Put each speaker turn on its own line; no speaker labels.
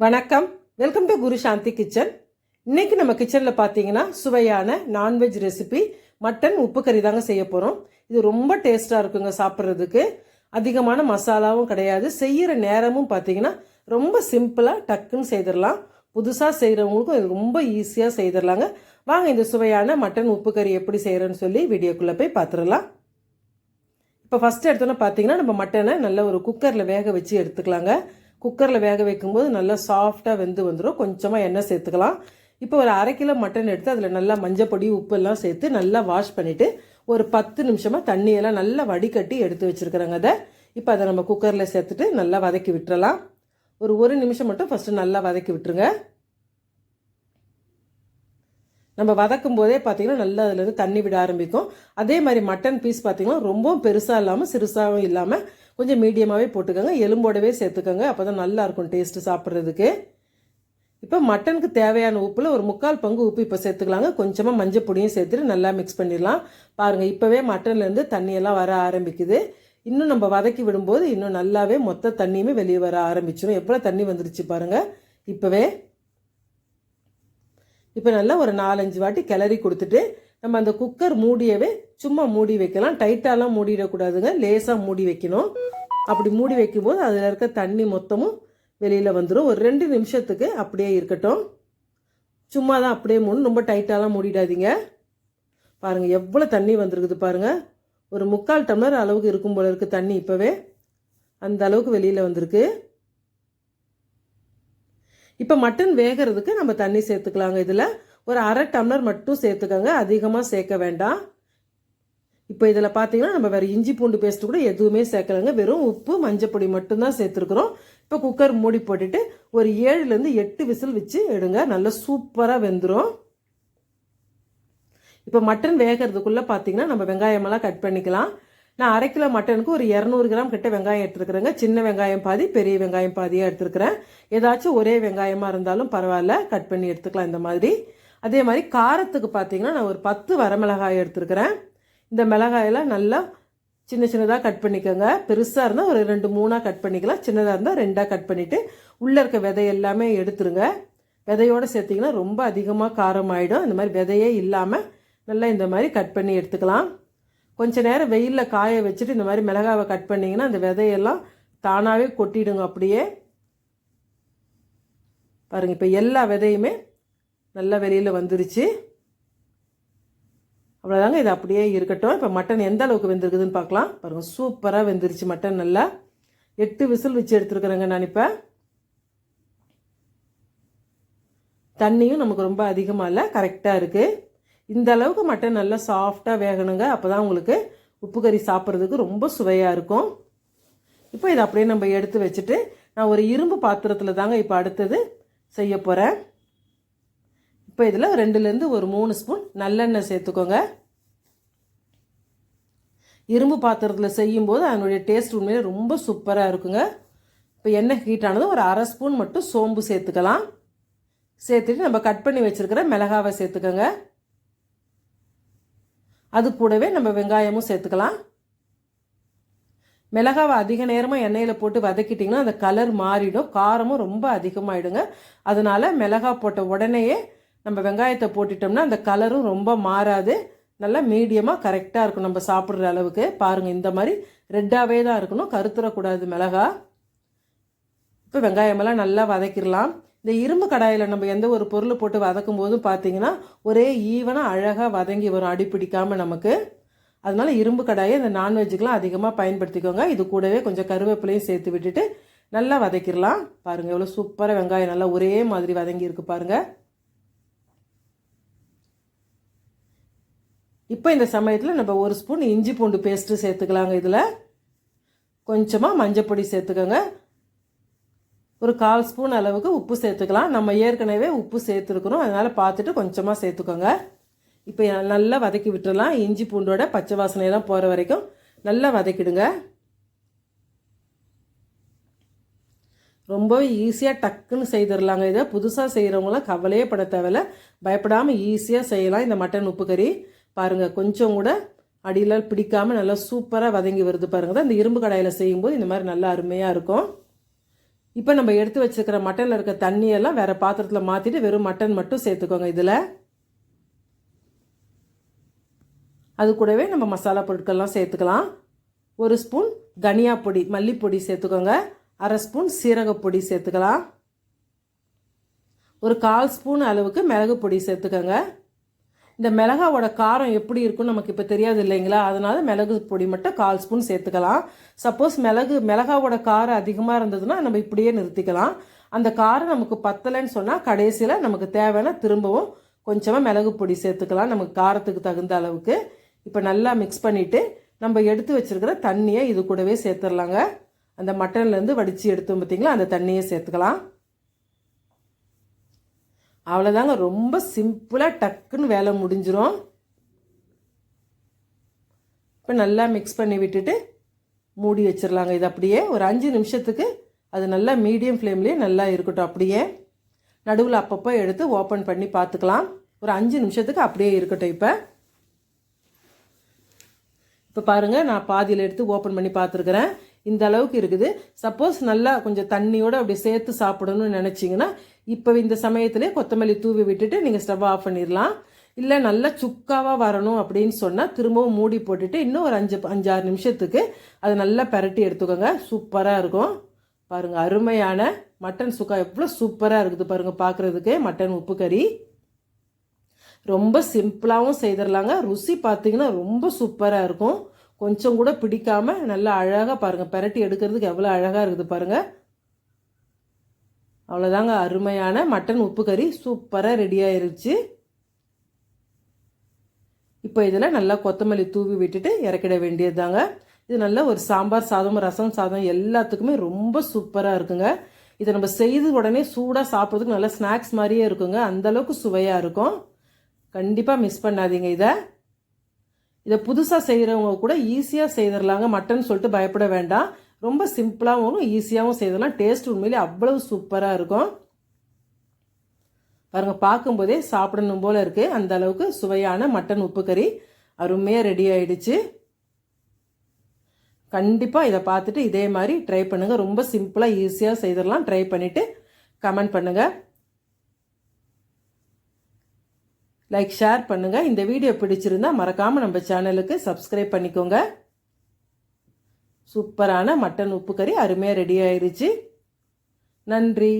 வணக்கம். Welcome to Guru Shanti kitchen இன்னைக்கு நம்ம கிச்சனில் பார்த்தீங்கன்னா சுவையான நான்வெஜ் ரெசிபி மட்டன் உப்பு கறி தாங்க செய்ய போகிறோம் இது ரொம்ப டேஸ்ட்டாக இருக்குங்க சாப்பிட்றதுக்கு. அதிகமான மசாலாவும் கிடையாது. செய்கிற நேரமும் பார்த்தீங்கன்னா ரொம்ப சிம்பிளாக டக்குன்னு செய்திடலாம். புதுசாக செய்கிறவங்களுக்கும் இது ரொம்ப ஈஸியாக செய்திடலாங்க. வாங்க இந்த சுவையான மட்டன் உப்பு கறி எப்படி செய்கிறேன்னு சொல்லி வீடியோக்குள்ளே போய் பார்த்துடலாம் இப்போ ஃபஸ்ட்டு எடுத்தோன்னே பார்த்தீங்கன்னா நம்ம மட்டனை நல்ல ஒரு குக்கரில் வேக வச்சு எடுத்துக்கலாங்க. குக்கரில் வேக வைக்கும்போது நல்லா சாஃப்டாக வெந்து வந்துடும் கொஞ்சமாக எண்ணெய் சேர்த்துக்கலாம். இப்போ ஒரு அரை கிலோ மட்டன் எடுத்து அதில் நல்லா மஞ்சப்பொடி உப்பெல்லாம் சேர்த்து நல்லா வாஷ் பண்ணிவிட்டு ஒரு பத்து நிமிஷமாக தண்ணியெல்லாம் நல்லா வடிகட்டி எடுத்து வச்சுருக்குறேங்க அதை. இப்போ அதை நம்ம குக்கரில் சேர்த்துட்டு நல்லா வதக்கி விட்டுறலாம். ஒரு ஒரு நிமிஷம் மட்டும் ஃபஸ்ட்டு நல்லா வதக்கி விட்டுருங்க. நம்ம வதக்கும் போதே பார்த்தீங்கன்னா நல்லா அதுலேருந்து தண்ணி விட ஆரம்பிக்கும். அதே மாதிரி மட்டன் பீஸ் பார்த்தீங்கன்னா ரொம்பவும் பெருசாக இல்லாமல் சிறுசாகவும் இல்லாமல் கொஞ்சம் மீடியமாகவே போட்டுக்கோங்க எலும்போடவே சேர்த்துக்கோங்க அப்போ தான் நல்லாயிருக்கும் டேஸ்ட்டு சாப்பிட்றதுக்கு. இப்போ மட்டனுக்கு தேவையான உப்பில் ஒரு முக்கால் பங்கு உப்பு இப்போ சேர்த்துக்கலாங்க. கொஞ்சமாக மஞ்சள் பொடியும் சேர்த்துட்டு நல்லா மிக்ஸ் பண்ணிடலாம். பாருங்கள் இப்போவே மட்டன்லேருந்து தண்ணியெல்லாம் வர ஆரம்பிக்குது. இன்னும் நம்ம வதக்கி விடும்போது இன்னும் நல்லாவே மொத்த தண்ணியுமே வெளியே வர ஆரம்பிச்சிடும் எவ்வளோ தண்ணி வந்துருச்சு பாருங்கள் இப்போவே இப்போ நல்லா ஒரு நாலஞ்சு வாட்டி கிளறி கொடுத்துட்டு நம்ம அந்த குக்கர் மூடியவே சும்மா மூடி வைக்கலாம். டைட்டாலாம் மூடிடக்கூடாதுங்க. லேசாக மூடி வைக்கணும். அப்படி மூடி வைக்கும்போது அதில் இருக்க தண்ணி மொத்தமும் வெளியில் வந்துடும் ஒரு ரெண்டு நிமிஷத்துக்கு அப்படியே இருக்கட்டும். சும்மா தான் அப்படியே மூணு ரொம்ப டைட்டாலாம் மூடிடாதீங்க. பாருங்கள் எவ்வளோ தண்ணி வந்திருக்குது பாருங்கள் ஒரு முக்கால் டம்ளர் அளவுக்கு இருக்கும் போல இருக்குது தண்ணி இப்போவே. அந்த அளவுக்கு வெளியில் வந்திருக்கு. இப்போ மட்டன் வேகிறதுக்கு நம்ம தண்ணி சேர்த்துக்கலாங்க இதில். ஒரு அரை டம்ளர் மட்டும் சேர்த்துக்கோங்க. அதிகமாக சேர்க்க வேண்டாம். இப்போ இதில் பார்த்தீங்கன்னா நம்ம வேறு இஞ்சி பூண்டு பேஸ்ட்டு கூட எதுவுமே சேர்க்கலைங்க. வெறும் உப்பு மஞ்சப்பொடி மட்டும்தான் சேர்த்துருக்குறோம். இப்போ குக்கர் மூடி போட்டுட்டு ஒரு ஏழுலேருந்து எட்டு விசில் வச்சு எடுங்க. நல்லா சூப்பராக வெந்துடும் இப்போ மட்டன் வேகிறதுக்குள்ளே பார்த்தீங்கன்னா நம்ம வெங்காயமெல்லாம் கட் பண்ணிக்கலாம். நான் அரை கிலோ மட்டனுக்கு ஒரு இரநூறு கிராம் கிட்ட வெங்காயம் எடுத்துருக்குறேங்க. சின்ன வெங்காயம் பாதி பெரிய வெங்காயம் பாதியாக எடுத்துருக்குறேன். ஏதாச்சும் ஒரே வெங்காயமாக இருந்தாலும் பரவாயில்ல. கட் பண்ணி எடுத்துக்கலாம் இந்த மாதிரி. அதே மாதிரி காரத்துக்கு பார்த்தீங்கன்னா நான் ஒரு பத்து வரமிளகாய் எடுத்துருக்குறேன். இந்த மிளகாயெல்லாம் நல்லா சின்ன சின்னதாக கட் பண்ணிக்கோங்க. பெருசாக இருந்தால் ஒரு ரெண்டு மூணாக கட் பண்ணிக்கலாம். சின்னதாக இருந்தால் ரெண்டாக கட் பண்ணிவிட்டு உள்ளே இருக்க விதை எல்லாமே எடுத்துருங்க. விதையோடு சேர்த்திங்கன்னா ரொம்ப அதிகமாக காரம் ஆகிடும் இந்த மாதிரி விதையே இல்லாமல் நல்லா இந்த மாதிரி கட் பண்ணி எடுத்துக்கலாம். கொஞ்ச நேரம் வெயிலில் காய வச்சுட்டு இந்த மாதிரி மிளகாவை கட் பண்ணிங்கன்னா அந்த விதையெல்லாம் தானாகவே கொட்டிடுங்க அப்படியே. பாருங்கள் இப்போ எல்லா விதையுமே நல்லா வெளியில் வந்துருச்சு. அவ்வளோதாங்க இது அப்படியே இருக்கட்டும். இப்போ மட்டன் எந்த அளவுக்கு வெந்திருக்குதுன்னு பார்க்கலாம். பாருங்கள் சூப்பராக வெந்துருச்சு மட்டன் நல்லா. எட்டு விசில் வச்சு எடுத்துருக்குறேங்க நான் இப்போ. தண்ணியும் நமக்கு ரொம்ப அதிகமாக இல்லை கரெக்டாக இருக்குது இந்த அளவுக்கு மட்டன் நல்லா சாஃப்டாக வேகணுங்க. அப்போ தான் உங்களுக்கு உப்பு கறி சாப்பிட்றதுக்கு ரொம்ப சுவையாக இருக்கும். இப்போ இதை அப்படியே நம்ம எடுத்து வச்சுட்டு நான் ஒரு இரும்பு பாத்திரத்தில் தாங்க இப்போ அடுத்தது செய்ய போகிறேன் இப்போ இதில் ரெண்டுலேருந்து ஒரு மூணு ஸ்பூன் நல்லெண்ணெய் சேர்த்துக்கோங்க. இரும்பு பாத்திரத்தில் செய்யும்போது அதனுடைய டேஸ்ட் உண்மையிலே ரொம்ப சூப்பராக இருக்குங்க. இப்போ எண்ணெய் ஹீட் ஆனது ஒரு அரை ஸ்பூன் மட்டும் சோம்பு சேர்த்துக்கலாம். சேர்த்துட்டு நம்ம கட் பண்ணி வச்சுருக்கிற மிளகாவை சேர்த்துக்கோங்க. அது கூடவே நம்ம வெங்காயமும் சேர்த்துக்கலாம். மிளகாவை அதிக நேரமாக எண்ணெயில் போட்டு வதக்கிட்டிங்கன்னா அந்த கலர் மாறிடும். காரமும் ரொம்ப அதிகமாகிடுங்க அதனால மிளகா போட்ட உடனேயே நம்ம வெங்காயத்தை போட்டுட்டோம்னா அந்த கலரும் ரொம்ப மாறாது. நல்லா மீடியமாக கரெக்டாக இருக்கும் நம்ம சாப்பிட்ற அளவுக்கு. பாருங்கள் இந்த மாதிரி ரெட்டாகவே தான் இருக்கணும். கருத்துறக்கூடாது மிளகா. இப்போ வெங்காயமெல்லாம் நல்லா வதக்கிடலாம். இந்த இரும்பு கடாயில் நம்ம எந்த ஒரு பொருள் போட்டு வதக்கும் போதும் பார்த்தீங்கன்னா ஒரே ஈவனாக அழகாக வதங்கி வரும் அடி பிடிக்காமல் நமக்கு. அதனால இரும்பு கடாயை இந்த நான்வெஜ்ஜுக்கெலாம் அதிகமாக பயன்படுத்திக்கோங்க. இது கூடவே கொஞ்சம் கருவேப்பிலையும் சேர்த்து விட்டுட்டு நல்லா வதக்கிடலாம். பாருங்கள் எவ்வளோ சூப்பராக வெங்காயம் நல்லா ஒரே மாதிரி வதங்கியிருக்கு பாருங்கள் இப்போ இந்த சமயத்தில் நம்ம ஒரு ஸ்பூன் இஞ்சி பூண்டு பேஸ்ட்டு சேர்த்துக்கலாங்க இதில். கொஞ்சமாக மஞ்சப்பொடி சேர்த்துக்கோங்க. ஒரு கால் ஸ்பூன் அளவுக்கு உப்பு சேர்த்துக்கலாம். நம்ம ஏற்கனவே உப்பு சேர்த்துருக்குறோம். அதனால் பார்த்துட்டு கொஞ்சமாக சேர்த்துக்கோங்க. இப்போ நல்லா வதக்கி விட்டுடலாம் இஞ்சி பூண்டோட பச்சை வாசனையெல்லாம் போகிற வரைக்கும் நல்லா வதக்கிடுங்க. ரொம்பவே ஈஸியாக டக்குன்னு செய்திடலாங்க இதை. புதுசாக செய்கிறவங்களாம் கவலையே பட தேவையில்ல. பயப்படாமல் ஈஸியாக செய்யலாம். இந்த மட்டன் உப்பு கறி பாருங்கள் கொஞ்சம் கூட அடியில் பிடிக்காமல் நல்லா சூப்பராக வதங்கி வருது பாருங்கள் தான் இந்த இரும்பு கடாயில் செய்யும்போது இந்த மாதிரி நல்லா அருமையாக இருக்கும். இப்போ நம்ம எடுத்து வச்சிருக்கிற மட்டனில் இருக்க தண்ணியெல்லாம் வேறு பாத்திரத்தில் மாற்றிட்டு வெறும் மட்டன் மட்டும் சேர்த்துக்கோங்க இதில். அது கூடவே நம்ம மசாலா பொருட்கள்லாம் சேர்த்துக்கலாம். ஒரு ஸ்பூன் தனியா பொடி மல்லிப்பொடி சேர்த்துக்கோங்க. அரை ஸ்பூன் சீரகப்பொடி சேர்த்துக்கலாம். ஒரு கால் ஸ்பூன் அளவுக்கு மிளகு பொடி சேர்த்துக்கோங்க. இந்த மிளகாவோட காரம் எப்படி இருக்கும்னு நமக்கு இப்போ தெரியாது இல்லைங்களா? அதனால மிளகு பொடி மட்டும் கால் ஸ்பூன் சேர்த்துக்கலாம். சப்போஸ் மிளகு மிளகாவோட காரம் அதிகமாக இருந்ததுன்னா நம்ம இப்படியே நிறுத்திக்கலாம். அந்த காரம் நமக்கு பத்தலைன்னு சொன்னால் கடைசியில் நமக்கு தேவையான திரும்பவும் கொஞ்சமாக மிளகு பொடி சேர்த்துக்கலாம். நமக்கு காரத்துக்கு தகுந்த அளவுக்கு. இப்போ நல்லா மிக்ஸ் பண்ணிவிட்டு நம்ம எடுத்து வச்சிருக்கிற தண்ணியை இது கூடவே சேர்த்துடலாங்க. அந்த மட்டன்லேருந்து வடித்து எடுத்தோம் பார்த்தீங்களா அந்த தண்ணியை சேர்த்துக்கலாம். அவ்வளோதாங்க ரொம்ப சிம்பிளாக டக்குன்னு வேலை முடிஞ்சிரும். இப்போ நல்லா மிக்ஸ் பண்ணி விட்டுட்டு மூடி வச்சிடலாங்க இது அப்படியே ஒரு அஞ்சு நிமிஷத்துக்கு அது நல்லா மீடியம் ஃப்ளேம்லேயே நல்லா இருக்கட்டும். அப்படியே நடுவில் அப்பப்போ எடுத்து ஓப்பன் பண்ணி பார்த்துக்கலாம். ஒரு அஞ்சு நிமிஷத்துக்கு அப்படியே இருக்கட்டும் இப்போ. இப்போ பாருங்கள் நான் பாதியில் எடுத்து ஓப்பன் பண்ணி பார்த்துருக்குறேன். இந்த அளவுக்கு இருக்குது. சப்போஸ் நல்லா கொஞ்சம் தண்ணியோடு அப்படி சேர்த்து சாப்பிடணும்னு நினச்சிங்கன்னா இப்போ இந்த சமயத்திலே கொத்தமல்லி தூவி விட்டுட்டு நீங்கள் ஸ்டவ் ஆஃப் பண்ணிடலாம் இல்லை நல்லா சுக்காவாக வரணும் அப்படின்னு சொன்னால் திரும்பவும் மூடி போட்டுட்டு இன்னும் ஒரு அஞ்சு அஞ்சாறு நிமிஷத்துக்கு அதை நல்லா பரட்டி எடுத்துக்கோங்க. சூப்பராக இருக்கும். பாருங்கள் அருமையான மட்டன் சுக்கா. எவ்வளோ சூப்பராக இருக்குது பாருங்கள் பார்க்குறதுக்கு மட்டன் உப்பு கறி. ரொம்ப சிம்பிளாகவும் செய்திடலாங்க ருசி பார்த்தீங்கன்னா ரொம்ப சூப்பராக இருக்கும். கொஞ்சம் கூட பிடிக்காம நல்லா அழகாக பாருங்கள் பெரட்டி எடுக்கிறதுக்கு எவ்வளோ அழகாக இருக்குது பாருங்கள் அவ்வளோதாங்க அருமையான மட்டன் உப்பு கறி. சூப்பராக ரெடி ஆயிருச்சு. இப்போ இதில் நல்லா கொத்தமல்லி தூவி விட்டுட்டு இறக்கிட வேண்டியது தாங்க இது நல்ல ஒரு சாம்பார் சாதம் ரசம் சாதம் எல்லாத்துக்குமே ரொம்ப சூப்பராக இருக்குங்க. இதை நம்ம செய்து உடனே சூடாக சாப்பிட்றதுக்கு நல்லா ஸ்நாக்ஸ் மாதிரியே இருக்குங்க. அந்தளவுக்கு சுவையாக இருக்கும். கண்டிப்பாக மிஸ் பண்ணாதீங்க இதை. இதை புதுசாக செய்கிறவங்க கூட ஈஸியாக செய்திடலாங்க மட்டன் சொல்லிட்டு பயப்பட வேண்டாம். ரொம்ப சிம்பிளாகவும் ஈஸியாகவும் செய்திடலாம் டேஸ்ட் உண்மையிலே அவ்வளவு சூப்பராக இருக்கும். பாருங்கள் பார்க்கும்போதே சாப்பிடணும் போல் இருக்குது அந்த அளவுக்கு சுவையான மட்டன் உப்பு கறி அருமையாக ரெடி ஆயிடுச்சு. கண்டிப்பாக இதை பார்த்துட்டு இதே மாதிரி ட்ரை பண்ணுங்கள் ரொம்ப சிம்பிளாக ஈஸியாக செய்திடலாம் ட்ரை பண்ணிவிட்டு கமெண்ட் பண்ணுங்கள் லைக் ஷேர் பண்ணுங்கள் இந்த வீடியோ பிடிச்சிருந்தா மறக்காமல் நம்ம சேனலுக்கு சப்ஸ்கிரைப் பண்ணிக்கோங்க. சூப்பரான மட்டன் உப்பு கறி அருமையாக ரெடி ஆயிடுச்சு நன்றி.